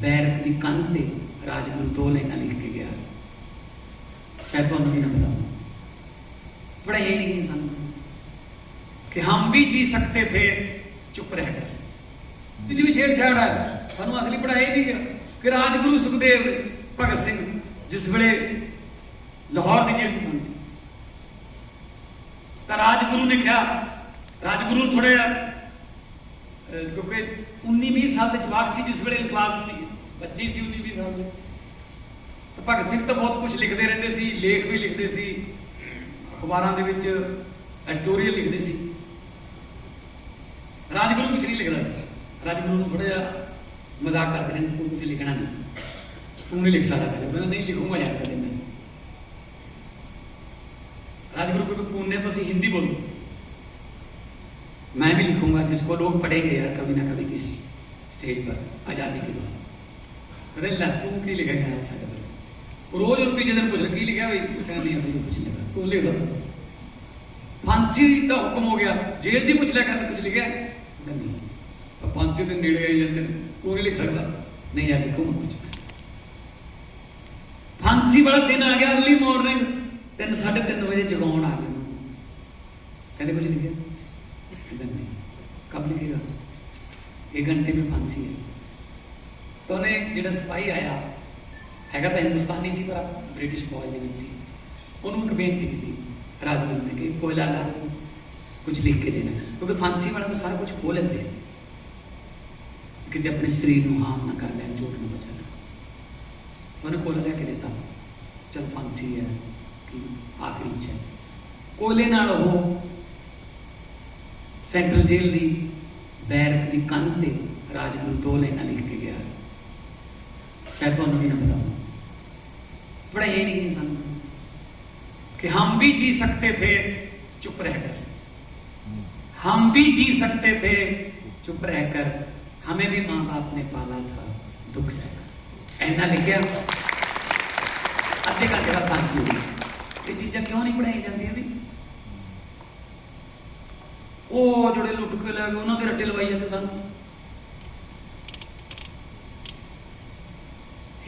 Barrack ਦੀ ਕੰਧ ਤੇ ਰਾਜਗੁਰੂ ਦੋ ਲਾਈਨਾਂ ਲਿਖ ਕੇ ਗਿਆ। ਸ਼ਾਇਦ ਤੁਹਾਨੂੰ ਵੀ ਨਾ ਪਤਾ ਪੜਾਈ ਨਹੀਂ ਸਾਨੂੰ। ਕਿ ਹਮ ਵੀ ਜੀ ਸਕਤੇ ਥੇ ਚੁੱਪ ਰਹਿ ਗਏ। ਇਹਦੀ ਵੀ ਛੇੜਛਾੜ ਹੈ। ਸਾਨੂੰ ਅਸਲੀ ਪੜਾਈ ਨਹੀਂ ਗਿਆ। ਕਿ ਰਾਜਗੁਰੂ ਸੁਖਦੇਵ ਭਗਤ ਸਿੰਘ ਜਿਸ ਵੇਲੇ ਲਾਹੌਰ ਦੀ ਜੇਲ੍ਹ ਚ ਬੰਦ ਸੀ। ਤਾਂ ਰਾਜਗੁਰੂ ਨੇ ਕਿਹਾ ਰਾਜਗੁਰੂ ਥੋੜੇ ਕਿਉਂਕਿ 19-20 ਸਾਲ ਦੇ ਜਵਾਕ ਸੀ ਜਿਸ ਵੇਲੇ ਇਨਕਲਾਬ ਸੀ ਬੱਚੇ ਸੀ 19-20 ਸਾਲ ਦੇ। ਤੇ ਭਗਤ ਸਿੰਘ ਤਾਂ ਬਹੁਤ ਕੁਝ ਲਿਖਦੇ ਰਹਿੰਦੇ ਸੀ, ਲੇਖ ਵੀ ਲਿਖਦੇ ਸੀ, ਅਖਬਾਰਾਂ ਦੇ ਵਿੱਚ ਐਡੀਟੋਰੀਅਲ ਲਿਖਦੇ ਸੀ। ਰਾਜਗੁਰੂ ਕੁਝ ਨਹੀਂ ਲਿਖਦਾ ਸੀ। ਰਾਜਗੁਰੂ ਨੂੰ ਥੋੜਾ ਜਿਹਾ ਮਜ਼ਾਕ ਕਰਦੇ ਰਹਿੰਦੇ ਸੀ ਕੁਝ ਲਿਖਣਾ ਨਹੀਂ। ਤੂੰ ਨਹੀਂ ਲਿਖ ਸਕਦਾ ਕਹਿੰਦੇ ਮੈਂ ਨਹੀਂ ਲਿਖੂੰਗਾ ਯਾਰ ਕਹਿੰਦੇ ਰਾਜਗੁਰੂ ਕੋਲ ਪੂਨੇ ਤੋਂ ਅਸੀਂ ਹਿੰਦੀ ਬੋਲਦੇ ਸੀ। मैं भी लिखूंगा जिसको लोग पढ़ेंगे यार कभी ना कभी किसी स्टेज पर आज़ादी के बाद अरे ला तू की लिखेगा अच्छा कर रोज और तीजे दिन पूछ रहा की लिखा भाई कहना नहीं अभी तो कुछ नहीं लिखा तू लिख सकता फांसी का हुक्म हो गया जेल जी पूछ लिया कहना कुछ लिखा है कहना नहीं अब फांसी दिन नेड़े आई जाते हैं, तू नहीं लिख सकता नहीं यार लिखूंगा कुछ ਫਾਂਸੀ ਵਾਲਾ ਦਿਨ ਆ ਗਿਆ ਅਰਲੀ ਮਾਰਨਿੰਗ 3 3:30 ਵਜੇ ਜਗਾਉਣ ਆ ਗਏ ਉਹਨੂੰ। ਕਹਿੰਦੇ ਕੁਝ ਲਿਖਿਆ ਕਹਿੰਦਾ ਨਹੀਂ ਕਬ ਲਿਖੇਗਾ ਇੱਕ ਘੰਟੇ ਵਿੱਚ ਫਾਂਸੀ ਹੈ ਤਾਂ ਉਹਨੇ ਜਿਹੜਾ ਸਿਪਾਹੀ ਆਇਆ ਹੈਗਾ ਤਾਂ ਹਿੰਦੁਸਤਾਨੀ ਸੀ ਪਰ ਬ੍ਰਿਟਿਸ਼ ਫੌਜ ਦੇ ਵਿੱਚ ਸੀ ਉਹਨੂੰ ਇੱਕ ਬੇਨਤੀ ਕੀਤੀ ਰਾਜਗੁਰੂ ਨੇ ਕਿ ਕੋਇਲਾ ਲਾ ਕੁਝ ਲਿਖ ਕੇ ਦੇਣਾ ਕਿਉਂਕਿ ਫਾਂਸੀ ਵਾਲਾ ਤਾਂ ਸਾਰਾ ਕੁਝ ਖੋਹ ਲੈਂਦੇ ਕਿਤੇ ਆਪਣੇ ਸਰੀਰ ਨੂੰ ਹਾਮ ਨਾ ਕਰ ਲੈਣ ਚੋਟ ਨਾ ਬਚਾ ਲੈਣ ਉਹਨੇ ਕੋਲਾ ਲੈ ਕੇ ਦਿੱਤਾ ਚਲ ਫਾਂਸੀ ਹੈ ਕਿ ਆਖਰੀ 'ਚ ਹੈ। ਕੋਲੇ ਨਾਲ ਉਹ ਸੈਂਟਰਲ ਜੇਲ੍ਹ ਦੀ ਬੈਰਕ ਦੀ ਕੰਧ ਤੇ ਰਾਜਗੁਰੂ ਦੋ ਲਾਈਨਾਂ ਲਿਖ ਕੇ ਗਿਆ ਸ਼ਾਇਦ ਤੁਹਾਨੂੰ ਵੀ ਨਾ ਪਤਾ ਪੜਾਈ ਨਹੀਂ ਸਾਨੂੰ कि हम भी जी सकते थे चुप रहकर हम भी जी सकते थे चुप रहकर हमें भी माँ बाप ने पाला था दुख सहकर ऐना लिखा अद्धे घंटे का फांसी हुई ये चीज़ा क्यों नहीं पढ़ाई जाती अभी ਉਹ ਜਿਹੜੇ ਲੁੱਟ ਕੇ ਲੈ ਗਏ ਉਹਨਾਂ ਦੇ ਰੱਟੇ ਲਵਾਈ ਜਾਂਦੇ ਸਾਨੂੰ।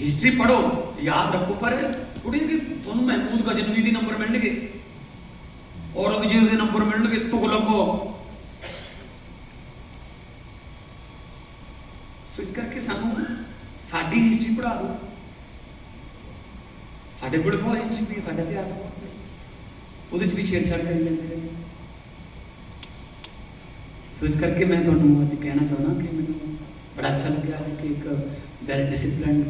ਹਿਸਟਰੀ ਪੜੋ ਯਾਦ ਰੱਖੋ ਪਰ ਥੋੜੀ ਕਿ ਤੁਹਾਨੂੰ ਮਹਿਮੂਦ ਗਜਨਵੀ ਦੇ ਨੰਬਰ ਮਿਲਣਗੇ। ਔਰੰਗਜ਼ੇਬ ਦੇ ਨੰਬਰ ਮਿਲਣਗੇ ਤੁਗਲਕੋ ਸੋ ਇਸ ਕਰਕੇ ਸਾਨੂੰ ਸਾਡੀ ਹਿਸਟਰੀ ਪੜ੍ਹਾ ਦਿਓ। ਸਾਡੇ ਕੋਲ ਬਹੁਤ ਹਿਸਟਰੀ ਵੀ ਹੈ, ਸਾਡਾ ਇਤਿਹਾਸ ਉਹਦੇ ਚ ਵੀ ਛੇੜਛਾੜ ਕਰੀ ਜਾਂਦੇ ਨੇ। ਸੋ ਇਸ ਕਰਕੇ ਮੈਂ ਤੁਹਾਨੂੰ ਅੱਜ ਕਹਿਣਾ ਚਾਹੁੰਦਾ ਕਿ ਮੈਨੂੰ ਬੜਾ ਅੱਛਾ ਲੱਗਿਆ ਕਿ ਇੱਕ ਵੈਰੀ ਡਿਸਪਲਿਨ